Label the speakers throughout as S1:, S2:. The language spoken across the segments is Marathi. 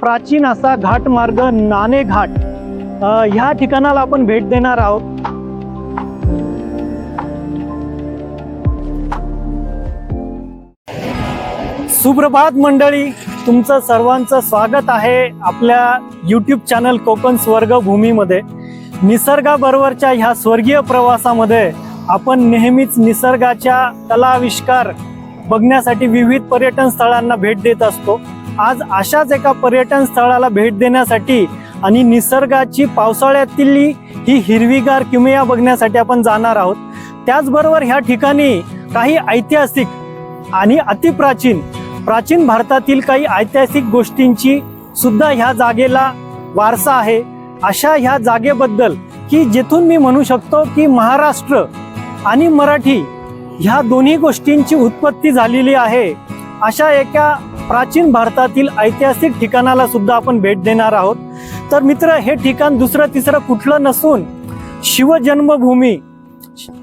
S1: प्राचीन असा घाट मार्ग नाणे घाट ह्या ठिकाणाला आपण भेट देणार आहोत. सुप्रभात मंडळी तुमचं सर्वांचं स्वागत आहे आपल्या यूट्यूब चॅनल कोकण स्वर्गभूमीमध्ये. निसर्गाबरोबरच्या ह्या स्वर्गीय प्रवासामध्ये आपण नेहमीच निसर्गाच्या कलाविष्कार बघण्यासाठी विविध पर्यटन स्थळांना भेट देत असतो. आज अशाच एका पर्यटन स्थळाला भेट देण्यासाठी आणि निसर्गाची पावसाळ्यातील ही हिरवीगार किमया बघण्यासाठी आपण जाणार आहोत. त्याचबरोबर ह्या ठिकाणी काही ऐतिहासिक आणि अतिप्राचीन प्राचीन भारतातील काही ऐतिहासिक गोष्टींची सुद्धा ह्या जागेला वारसा आहे. अशा ह्या जागेबद्दल की जिथून मी म्हणू शकतो की महाराष्ट्र आणि मराठी ह्या दोन्ही गोष्टींची उत्पत्ती झालेली आहे. अशा एका प्राचीन भारतातील ऐतिहासिक ठिकाणाला सुद्धा आपण भेट देणार आहोत. तर मित्र हे ठिकाण दुसरं तिसरं कुठलं नसून शिवजन्मभूमी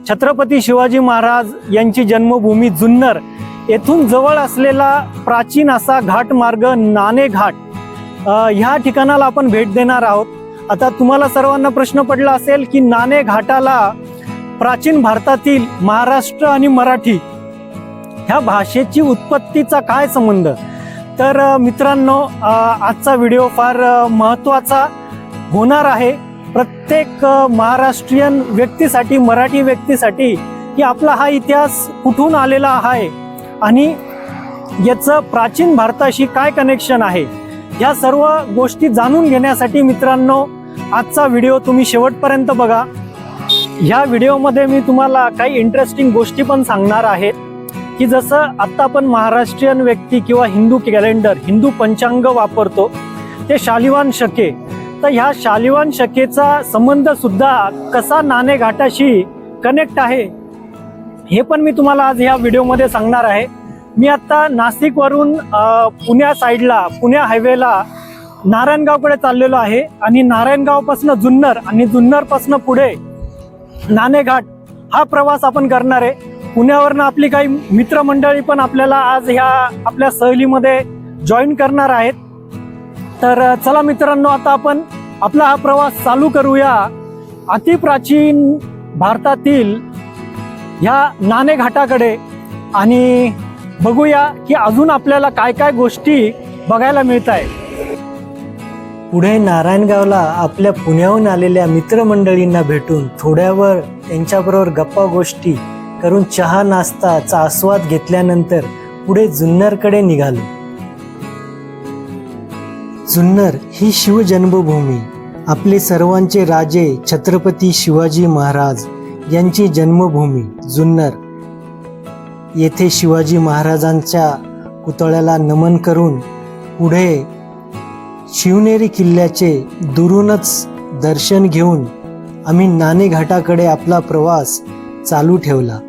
S1: छत्रपती शिवाजी महाराज यांची जन्मभूमी जुन्नर येथून जवळ असलेला प्राचीन असा घाट मार्ग नाणे घाट ह्या ठिकाणाला आपण भेट देणार आहोत. आता तुम्हाला सर्वांना प्रश्न पडला असेल की नाणे घाटाला प्राचीन भारतातील महाराष्ट्र आणि मराठी ह्या भाषेची उत्पत्तीचा काय संबंध? तर मित्रांनो आजचा व्हिडिओ फार महत्त्वाचा होणार आहे. प्रत्येक महाराष्ट्रीयन व्यक्तीसाठी मराठी व्यक्तीसाठी की आपला हा इतिहास कुठून आलेला आहे आणि याचं प्राचीन भारताशी काय कनेक्शन आहे या सर्व गोष्टी जाणून घेण्यासाठी मित्रांनो आजचा व्हिडिओ तुम्ही शेवटपर्यंत बघा. ह्या व्हिडिओमध्ये मी तुम्हाला काही इंटरेस्टिंग गोष्टी पण सांगणार आहे. की जसं आत्ता आपण महाराष्ट्रीयन व्यक्ती किंवा हिंदू कॅलेंडर हिंदू पंचांग वापरतो ते शालिवान शके. तर ह्या शालिवान शकेचा संबंध सुद्धा कसा नाणे घाटाशी कनेक्ट आहे हे पण मी तुम्हाला आज ह्या व्हिडिओमध्ये सांगणार आहे. मी आत्ता नाशिकवरून पुण्या साईडला पुण्या हायवेला नारायणगावकडे चाललेलो आहे आणि नारायणगावपासनं जुन्नर आणि जुन्नरपासून पुढे नाणेघाट हा प्रवास आपण करणार आहे. पुण्यावरनं आपली काही मित्रमंडळी पण आपल्याला आज ह्या आपल्या सहलीमध्ये जॉईन करणार आहेत. तर चला मित्रांनो आता आपण आपला हा प्रवास चालू करूया. अतिप्राचीन भारतातील ह्या नाणेघाटाकडे. आणि बघूया की अजून आपल्याला काय काय गोष्टी बघायला मिळत आहे पुढे नारायणगावला आपल्या पुण्याहून आलेल्या मित्रमंडळींना भेटून थोड्यावर त्यांच्याबरोबर गप्पा गोष्टी करून चहा नाश्ताचा आस्वाद घेतल्यानंतर पुढे जुन्नरकडे निघालो. जुन्नर ही शिवजन्मभूमी. आपले सर्वांचे राजे छत्रपती शिवाजी महाराज यांची जन्मभूमी जुन्नर. येथे शिवाजी महाराजांच्या पुतळ्याला नमन करून पुढे शिवनेरी किल्ल्याचे दुरूनच दर्शन घेऊन आम्ही नाणेघाटाकडे आपला प्रवास चालू ठेवला.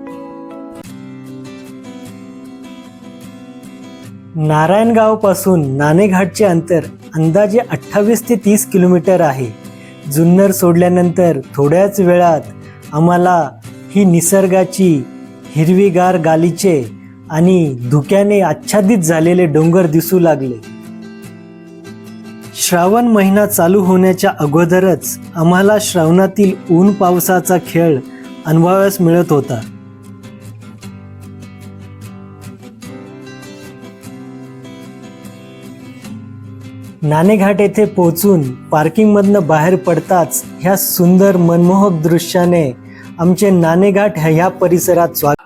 S1: नारायणगावपासून नाणेघाटचे अंतर अंदाजे अठ्ठावीस ते तीस किलोमीटर आहे. जुन्नर सोडल्यानंतर थोड्याच वेळात आम्हाला ही निसर्गाची हिरवीगार गालीचे आणि धुक्याने आच्छादित झालेले डोंगर दिसू लागले. श्रावण महिना चालू होण्याच्या अगोदरच आम्हाला श्रावणातील ऊन पावसाचा खेळ अनुभवास मिळत होता. नाणेघाट येथे पोहोचून पार्किंगमधनं बाहेर पडताच ह्या सुंदर मनमोहक दृश्याने आमचे नाणेघाट ह्या परिसरात स्वागत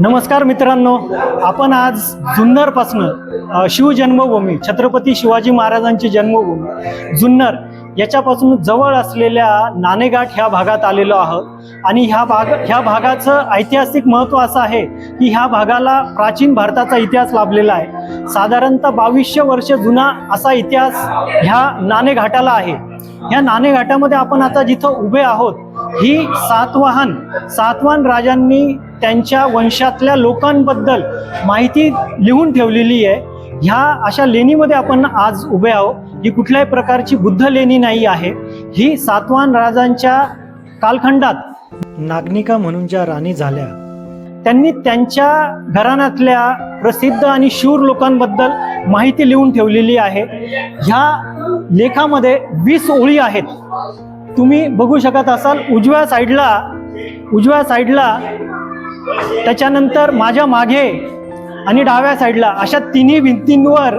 S1: नमस्कार मित्रांनो आपण आज जुन्नरपासनं शिवजन्मभूमी छत्रपती शिवाजी महाराजांची जन्मभूमी जुन्नर याच्यापासून जवळ असलेल्या नाणेघाट ह्या भागात आलेलो आहोत. आणि ह्या भाग ह्या भागाचं ऐतिहासिक महत्त्व असं आहे की ह्या भागाला प्राचीन भारताचा इतिहास लाभलेला आहे. साधारणतः बावीसशे वर्ष जुना असा इतिहास ह्या नाणेघाटाला आहे. ह्या नाणेघाटामध्ये आपण आता जिथं उभे आहोत ही सातवाहन सातवाहन राजांनी त्यांच्या वंशातल्या लोकांबद्दल माहिती लिहून ठेवलेली आहे. ह्या अशा लेणीमध्ये आपण आज उभे आहोत. ही कुठल्याही प्रकारची बुद्ध लेणी नाही आहे ही सातवान राजांच्या कालखंडात नागनिका म्हणून ज्या राणी झाल्या त्यांनी त्यांच्या घराण्यातल्या प्रसिद्ध आणि शूर लोकांबद्दल माहिती लिहून ठेवलेली आहे. ह्या लेखामध्ये वीस ओळी आहेत. तुम्ही बघू शकत असाल उजव्या साईडला उजव्या साईडला त्याच्यानंतर माझ्या मागे आणि डाव्या साईडला अशा तिन्ही भिंतींवर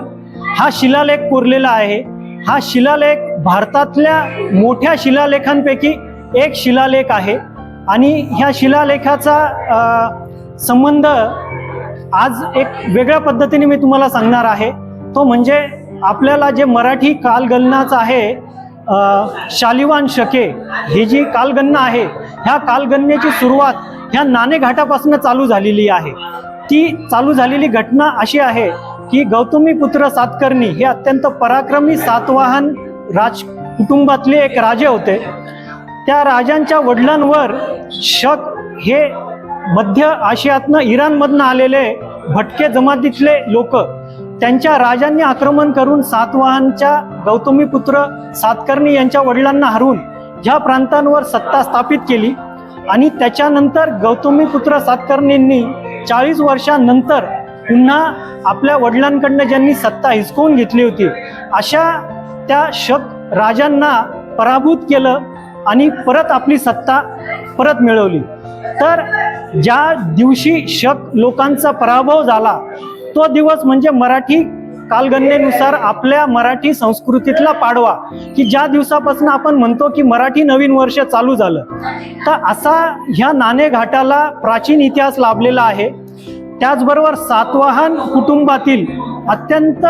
S1: हा शिलालेख कोरलेला आहे. हा शिलालेख भारतातल्या मोठ्या शिलालेखांपैकी एक शिलालेख आहे. आणि ह्या शिलालेखाचा संबंध आज एक वेगळ्या पद्धतीने मी तुम्हाला सांगणार आहे. तो म्हणजे आपल्याला जे मराठी कालगणनाचं आहे शालिवान शके ही जी कालगणना आहे ह्या कालगणनेची सुरुवात ह्या नाणेघाटापासून चालू झालेली आहे. ती चालू झालेली घटना अशी आहे की गौतमी पुत्र सातकर्णी हे अत्यंत पराक्रमी सातवाहन राज कुटुंबातले एक राजे होते. त्या राजांच्या वडिलांवर शक हे मध्य आशियातनं इराणमधनं आलेले भटके जमातीतले लोक त्यांच्या राजांनी आक्रमण करून सातवाहनच्या गौतमीपुत्र सातकर्णी यांच्या वडिलांना हरवून ह्या प्रांतांवर सत्ता स्थापित केली आणि त्याच्यानंतर गौतमीपुत्र सातकर्णींनी चाळीस वर्षांनंतर पुन्हा आपल्या वडिलांकडनं ज्यांनी सत्ता हिसकवून घेतली होती अशा त्या शक राजांना पराभूत केलं आणि परत आपली सत्ता परत मिळवली. तर ज्या दिवशी शक लोकांचा पराभव झाला तो दिवस म्हणजे मराठी कालगणनेनुसार आपल्या मराठी संस्कृतीतला पाडवा की ज्या दिवसापासून आपण म्हणतो की मराठी नवीन वर्ष चालू झालं. तर असा ह्या नाणेघाटाला प्राचीन इतिहास लाभलेला आहे. त्याचबरोबर सातवाहन कुटुंबातील अत्यंत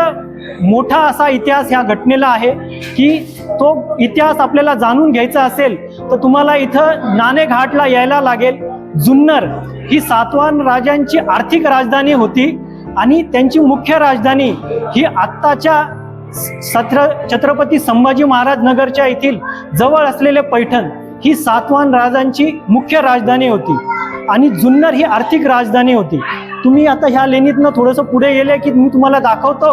S1: मोठा असा इतिहास ह्या घटनेला आहे की तो इतिहास आपल्याला जाणून घ्यायचा असेल तर तुम्हाला इथं नाणेघाटला यायला लागेल. जुन्नर ही सातवाहन राजांची आर्थिक राजधानी होती आणि त्यांची मुख्य राजधानी ही आत्ताच्या सत्र छत्रपती संभाजी महाराज नगरच्या येथील जवळ असलेले पैठण ही सातवाहन राजांची मुख्य राजधानी होती आणि जुन्नर ही आर्थिक राजधानी होती. तुम्ही आता ह्या लेणीतनं थोडंसं पुढे गेले की मी तुम्हाला दाखवतो.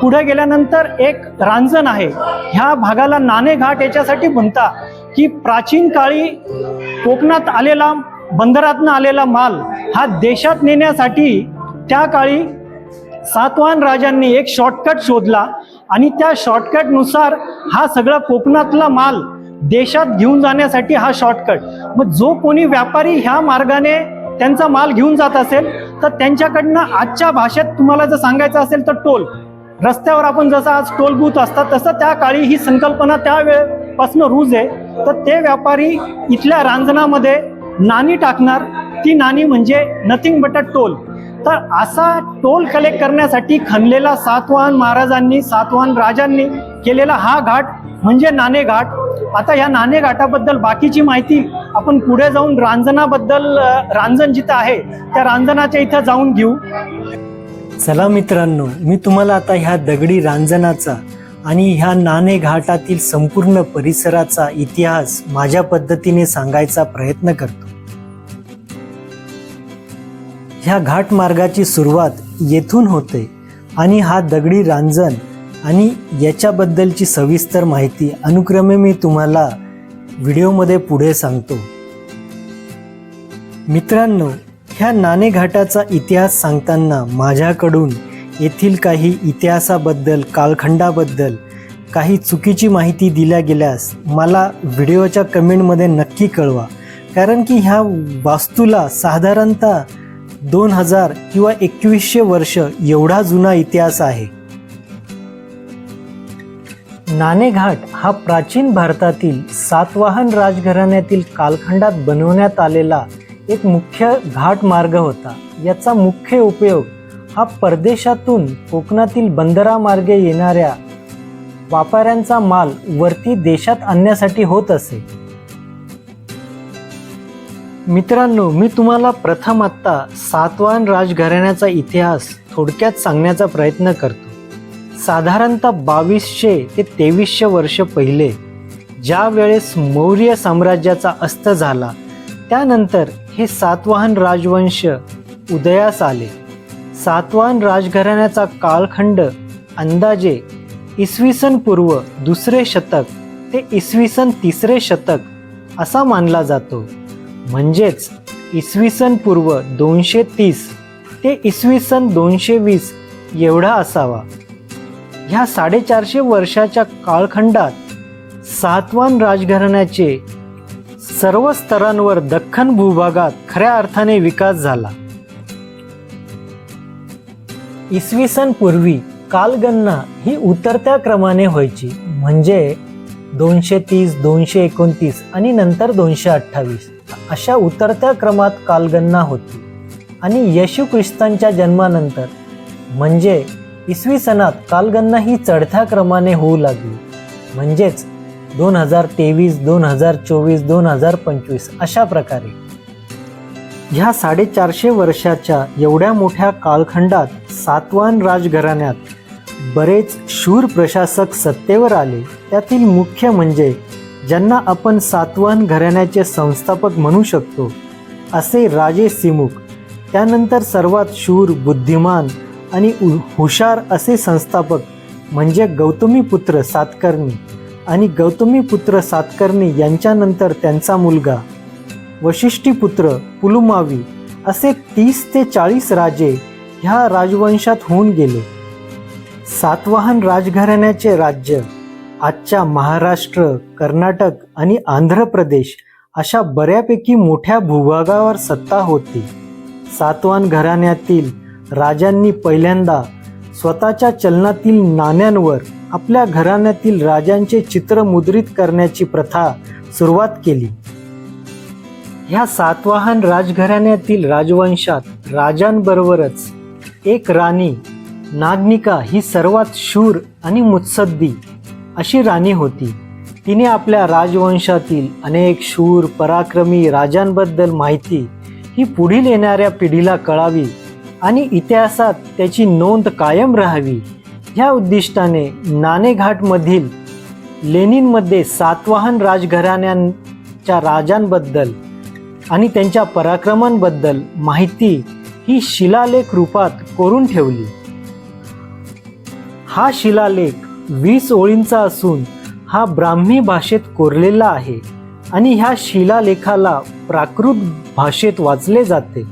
S1: पुढे गेल्यानंतर एक रांजण आहे. ह्या भागाला नाणेघाट याच्यासाठी म्हणता की प्राचीन काळी कोकणात आलेला बंदरातनं आलेला माल हा देशात नेण्यासाठी त्या काळी सातवान राजांनी एक शॉर्टकट शोधला आणि त्या शॉर्टकटनुसार हा सगळा कोकणातला माल देशात घेऊन जाण्यासाठी हा शॉर्टकट मग जो कोणी व्यापारी ह्या मार्गाने त्यांचा माल घेऊन जात असेल तर त्यांच्याकडनं आजच्या भाषेत तुम्हाला जर सांगायचं असेल तर टोल. रस्त्यावर आपण जसं आज टोल बूथ असतात तसं त्या काळी ही संकल्पना त्या रूज आहे. तर ते व्यापारी इथल्या रांजणामध्ये नाणी टाकणार. ती नाणी म्हणजे नथिंग बट अ टोल तर असा टोल कलेक्ट करण्यासाठी खणलेला सातवाहन महाराजांनी सातवाहन राजांनी केलेला हा घाट म्हणजे नाणेघाट. आता या नाणेघाटाबद्दल बाकीची माहिती आपण पुढे जाऊन रांजणाबद्दल रांजण जिथं आहे त्या रांजणाच्या इथं जाऊन घेऊ. चला मित्रांनो मी तुम्हाला आता ह्या दगडी रांजणाचा आणि ह्या नाणे घाटातील संपूर्ण परिसराचा इतिहास माझ्या पद्धतीने सांगायचा प्रयत्न करतो. ह्या घाट मार्गाची सुरुवात येथून होते आणि हा दगडी रांजण आणि याच्याबद्दलची सविस्तर माहिती अनुक्रमे मी तुम्हाला व्हिडिओमध्ये पुढे सांगतो. मित्रांनो ह्या नाणेघाटाचा इतिहास सांगताना माझ्याकडून येथील काही इतिहासाबद्दल कालखंडाबद्दल काही चुकीची माहिती दिल्या गेल्यास मला व्हिडिओच्या कमेंटमध्ये नक्की कळवा. कारण की ह्या वास्तूला साधारणतः दोन हजार किंवा एकवीसशे वर्ष एवढा जुना इतिहास आहे. नाणेघाट हा प्राचीन भारतातील सातवाहन राजघराण्यातील कालखंडात बनवण्यात आलेला एक मुख्य घाट मार्ग होता. याचा मुख्य उपयोग हा परदेशातून कोकणातील बंदरामार्गे येणाऱ्या व्यापाऱ्यांचा माल वरती देशात आणण्यासाठी होत असे. मित्रांनो मी तुम्हाला प्रथम आत्ता सातवाहन राजघराण्याचा इतिहास थोडक्यात सांगण्याचा प्रयत्न करतो. साधारणतः बावीसशे ते तेवीसशे वर्ष पहिले
S2: ज्या वेळेस मौर्य साम्राज्याचा अस्त झाला त्यानंतर हे सातवाहन राजवंश उदयास आले. सातवाहन राजघराण्याचा कालखंड अंदाजे इसवी सन पूर्व दुसरे शतक ते इसवी सन तिसरे शतक असा मानला जातो. म्हणजेच इसवी सन पूर्व दोनशे तीस ते इसवी सन दोनशे वीस एवढा असावा. ह्या साडेचारशे वर्षाच्या काळखंडात सातवान राजघराण्याचे सर्व स्तरांवर दख्खन भूभागात खऱ्या अर्थाने विकास झाला. इसवी सन पूर्वी कालगणना ही उतरत्या क्रमाने व्हायची म्हणजे दोनशे तीस दोनशे एकोणतीस आणि नंतर दोनशे अठ्ठावीस अशा उतरत्या क्रमात कालगणना होती. आणि येशू ख्रिस्तांच्या जन्मानंतर म्हणजे इसवी सनात कालगणना ही चढत्या क्रमाने होऊ लागली. म्हणजेच दोन हजार तेवीस दोन हजार चोवीस दोन हजार पंचवीस अशा प्रकारे. ह्या साडेचारशे वर्षाच्या एवढ्या मोठ्या कालखंडात सातवान राजघराण्यात बरेच शूर प्रशासक सत्तेवर आले. त्यातील मुख्य म्हणजे ज्यांना आपण सातवान घराण्याचे संस्थापक म्हणू शकतो असे राजे सिमुक त्यानंतर सर्वात शूर बुद्धिमान आणि उ- हुशार असे संस्थापक म्हणजे गौतमीपुत्र सातकर्णी आणि गौतमीपुत्र सातकर्णी यांच्यानंतर त्यांचा मुलगा. वशिष्ठीपुत्र पुलुमावी असे तीस ते चाळीस राजे ह्या राजवंशात होऊन गेले. सातवाहन राजघराण्याचे राज्य आजच्या महाराष्ट्र कर्नाटक आणि आंध्र प्रदेश अशा बऱ्यापैकी मोठ्या भूभागावर सत्ता होती. सातवाहन घराण्यातील राजांनी पहिल्यांदा स्वतःच्या चलनातील नाण्यांवर आपल्या घराण्यातील राजांचे चित्र मुद्रित करण्याची प्रथा सुरुवात केली. ह्या सातवाहन राजघराण्यातील राजवंशात राजांबरोबरच एक राणी नागनिका ही सर्वात शूर आणि मुत्सद्दी अशी राणी होती. तिने आपल्या राजवंशातील अनेक शूर पराक्रमी राजांबद्दल माहिती ही पुढील येणाऱ्या पिढीला कळावी आणि इतिहासात त्याची नोंद कायम राहावी. ह्या उद्दिष्टाने नाणेघाटमधील लेनिनमध्ये सातवाहन राजघराण्यांच्या राजांबद्दल आणि त्यांच्या पराक्रमांबद्दल माहिती ही शिलालेख रूपात कोरून ठेवली. हा शिलालेख वीस ओळींचा असून हा ब्राह्मी भाषेत कोरलेला आहे आणि ह्या शिलालेखाला प्राकृत भाषेत वाचले जाते.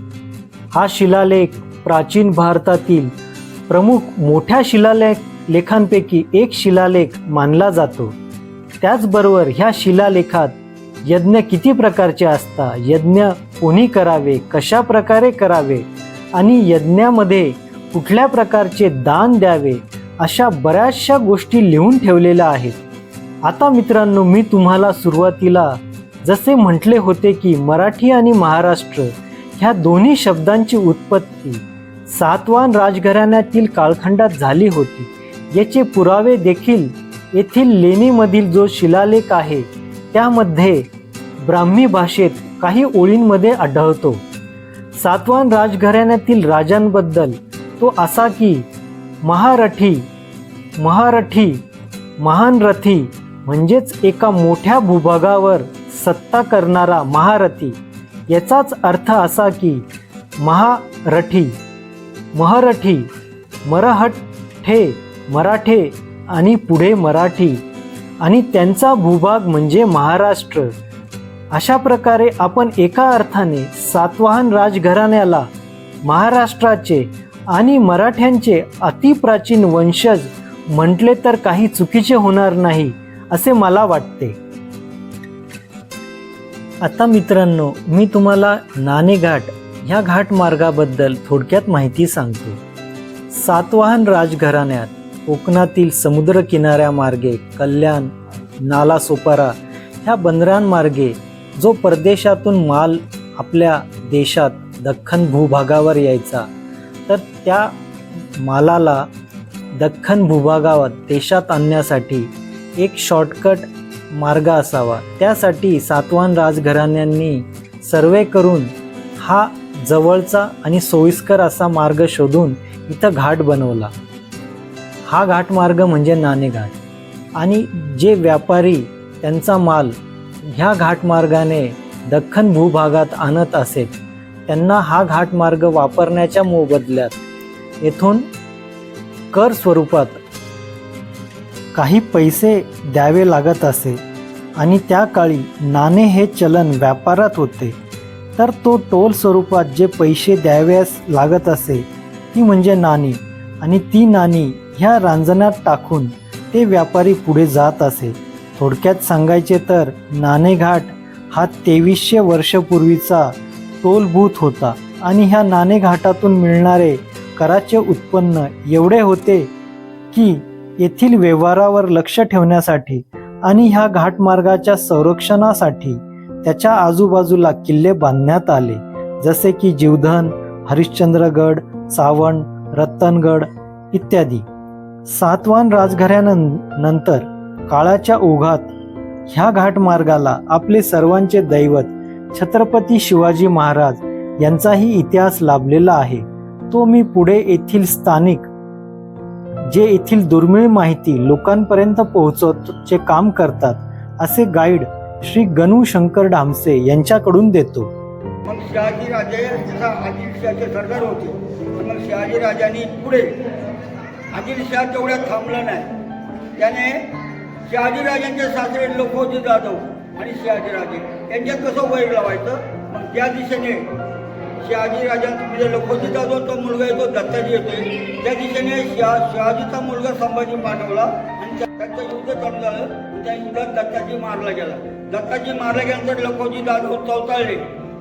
S2: हा शिलालेख प्राचीन भारतातील प्रमुख मोठ्या शिलालेख लेखांपैकी एक शिलालेख मानला जातो. त्याचबरोबर ह्या शिलालेखात यज्ञ किती प्रकारचे असतात यज्ञ कोणी करावे कशा प्रकारे करावे आणि यज्ञामध्ये कुठल्या प्रकारचे दान द्यावे अशा बऱ्याचशा गोष्टी लिहून ठेवलेल्या आहेत. आता मित्रांनो मी तुम्हाला सुरुवातीला जसे म्हटले होते की मराठी आणि महाराष्ट्र ह्या दोन्ही शब्दांची उत्पत्ती सातवान राजघराण्यातील कालखंडात झाली होती. याचे पुरावे देखील येथील लेणीमधील जो शिलालेख आहे त्यामध्ये ब्राह्मी भाषेत काही ओळींमध्ये आढळतो. सातवान राजघराण्यातील राजांबद्दल तो असा की महारठी महारठी महान रथी म्हणजेच एका मोठ्या भूभागावर सत्ता करणारा महारथी. याचाच अर्थ असा की महारठी महरठी मरहठे मराठे आणि पुढे मराठी आणि त्यांचा भूभाग म्हणजे महाराष्ट्र. अशा प्रकारे आपण एका अर्थाने सातवाहन राजघराण्याला महाराष्ट्राचे आणि मराठ्यांचे अतिप्राचीन वंशज म्हटले तर काही चुकीचे होणार नाही असे मला वाटते. आता मित्रांनो मी तुम्हाला नाणेघाट ह्या घाट मार्गाबद्दल थोडक्यात माहिती सांगतो. सातवाहन राजघराण्यात कोकणातील समुद्र किनाऱ्यामार्गे कल्याण नालासोपारा ह्या बंदरांमार्गे जो परदेशातून माल आपल्या देशात दख्खन भूभागावर यायचा तर त्या मालाला दख्खन भूभागावर देशात आणण्यासाठी एक शॉर्टकट मार्ग असावा. त्यासाठी सातवाहन राजघराण्यांनी सर्वे करून हा जवळचा आणि सोयीस्कर असा मार्ग शोधून इथं घाट बनवला. हा घाटमार्ग म्हणजे नाणेघाट. आणि जे व्यापारी त्यांचा माल ह्या घाटमार्गाने दख्खन भूभागात आणत असेत त्यांना हा घाटमार्ग वापरण्याच्या मोबदल्यात येथून कर स्वरूपात काही पैसे द्यावे लागत असे. आणि त्या काळी नाणे हे चलन व्यापारात होते. तर तो टोल स्वरूपात जे पैसे द्याव्यास लागत असे ती म्हणजे नाणी. आणि ती नाणी ह्या रांजणात टाकून ते व्यापारी पुढे जात असे. थोडक्यात सांगायचे तर नाणेघाट हा तेवीसशे वर्षपूर्वीचा टोलभूत होता. आणि ह्या नाणेघाटातून मिळणारे कराचे उत्पन्न एवढे होते की येथील व्यवहारावर लक्ष ठेवण्यासाठी आणि ह्या घाटमार्गाच्या संरक्षणासाठी त्याच्या आजूबाजूला किल्ले बांधण्यात आले. जसे की जीवधन हरिश्चंद्रगड सावण रत्तनगड इत्यादी. सातवान राजघराण्यानंतर काळाच्या ओघात ह्या घाटमार्गाला आपले सर्वांचे दैवत छत्रपती शिवाजी महाराज यांचाही इतिहास लाभलेला आहे. तो मी पुढे येथील स्थानिक जे येथील दुर्मिळ माहिती लोकांपर्यंत पोहोचवचे काम करतात असे गाईड श्री गणू शंकर डामसे यांच्याकडून देतो.
S3: मग शहाजी राजे जसा सरदार होते. मग शहाजी राजांनी पुढे आदिलशहा तेवढ्यात थांबला नाही. त्याने शहाजी राजांचे सासरे लोकोजी जाधव आणि शहाजी राजे यांच्यात कसं वैर लावायचं? मग त्या दिशेने शहाजी राजांचा म्हणजे लोकोजी जाधव तो मुलगा येतो दत्ताजी येतोय त्या दिशेने शहा शहाजीचा मुलगा संभाजी पाठवला आणि त्यांचं युद्ध चालू झालं. त्या युद्धात दत्ताजी मारला गेला. दत्ताजी मारला गेल्यानंतर लोकोजी जाधव चौताळले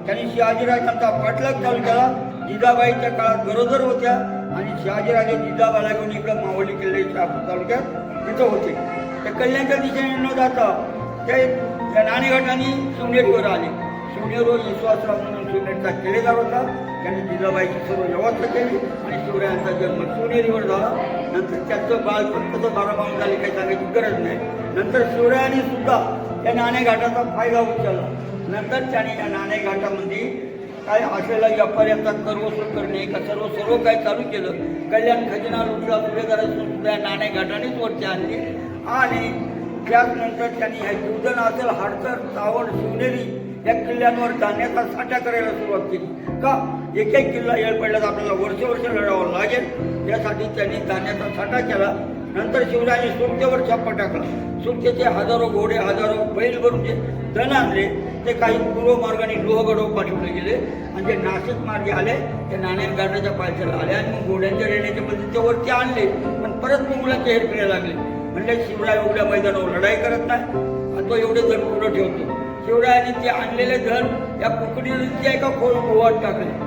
S3: त्यांनी शहाजीराजांचा पाठलाग चालू केला. जिजाबाईच्या काळात गरोदर होत्या आणि शहाजीराजे जिजाबाला घेऊन इकडं मावली किल्ले शहापूर तालुक्यात तिथं होते. ते कल्याणच्या दिशेने न जाता ते त्या नाणेघाटाने शिवनेरीवर आले. शिवनेरीवर विश्वासराव म्हणून शिवनेरचा किल्लेदार होता. त्यांनी जिजाबाईची सर्व व्यवस्था केली आणि शिवरायांचा जन्म शिवनेरीवर झाला. नंतर त्याचं बाळपण कसं बाळ झाले काही सांगायची गरज नाही. नंतर शिवरायांनी सुद्धा त्या नाणेघाटाचा फायदा उचलला. नंतर त्याने या नाणेघाटामध्ये काय असेला व्यापाऱ्यांचा करवसूल करणे का सर्व सर्व काही चालू केलं? कल्याण खजिना लुटला सुभेदारातून सुद्धा या नाणेघाटानेच वरती आणली. आणि त्याचनंतर त्यांनी ह्या जीवदन असेल हाडकर चावण शिवनेरी या किल्ल्यांवर धान्याचा साठा करायला सुरुवात केली. का? एक एक किल्ला येळ पडल्यास आपल्याला वर्ष वर्ष लढावं लागेल. यासाठी त्यांनी धान्याचा साठा केला. नंतर शिवरायांनी सुरतेवर छापा टाकला. सुरतेचे हजारो घोडे हजारो बैल भरून जे धन आणले ते काही पूर्व मार्गाने लोहगडवर पाठवले गेले. आणि जे नाशिक मार्गे आले ते नाणेगांडाच्या पायथ्याला आले आणि मग घोड्यांच्या रेण्याच्या मध्ये ते वरती आणले. पण परत मुघलांचे हेर फिरायला लागले. म्हणजे शिवराय एवढ्या मैदानावर लढाई करत नाही. आणि तो एवढे धन पुढं ठेवतो? शिवरायांनी ते आणलेले धन या कुकडी एका खोल? गोवात टाकले.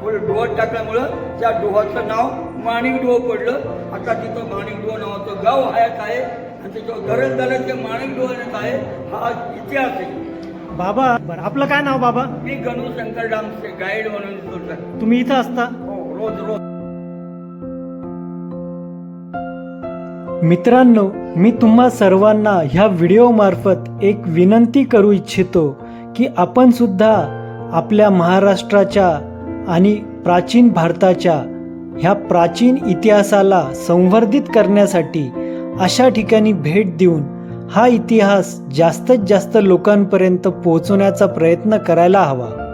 S3: खोल डोहात टाकल्यामुळं त्या डोहाचं नाव माणिक डोह पडलं. आता तिथं माणिक डोह नावाचं गाव हयात आहे आणि त्याच्यावर गरज झालं ते आहे हा इतिहास आहे.
S2: बाबा बरं आपलं काय नाव बाबा?
S3: मी गणू शंकर डामचे गाईड म्हणून
S2: तुम्ही इथं असता?
S3: हो रोज रोज.
S2: मित्रांनो मी तुम्हा सर्वांना ह्या व्हिडिओमार्फत एक विनंती करू इच्छितो की आपण सुद्धा आपल्या महाराष्ट्राच्या आणि प्राचीन भारताच्या ह्या प्राचीन इतिहासाला संवर्धित करण्यासाठी अशा ठिकाणी भेट देऊन हा इतिहास जास्तीत जास्त लोकांपर्यंत पोहोचवण्याचा प्रयत्न करायला हवा.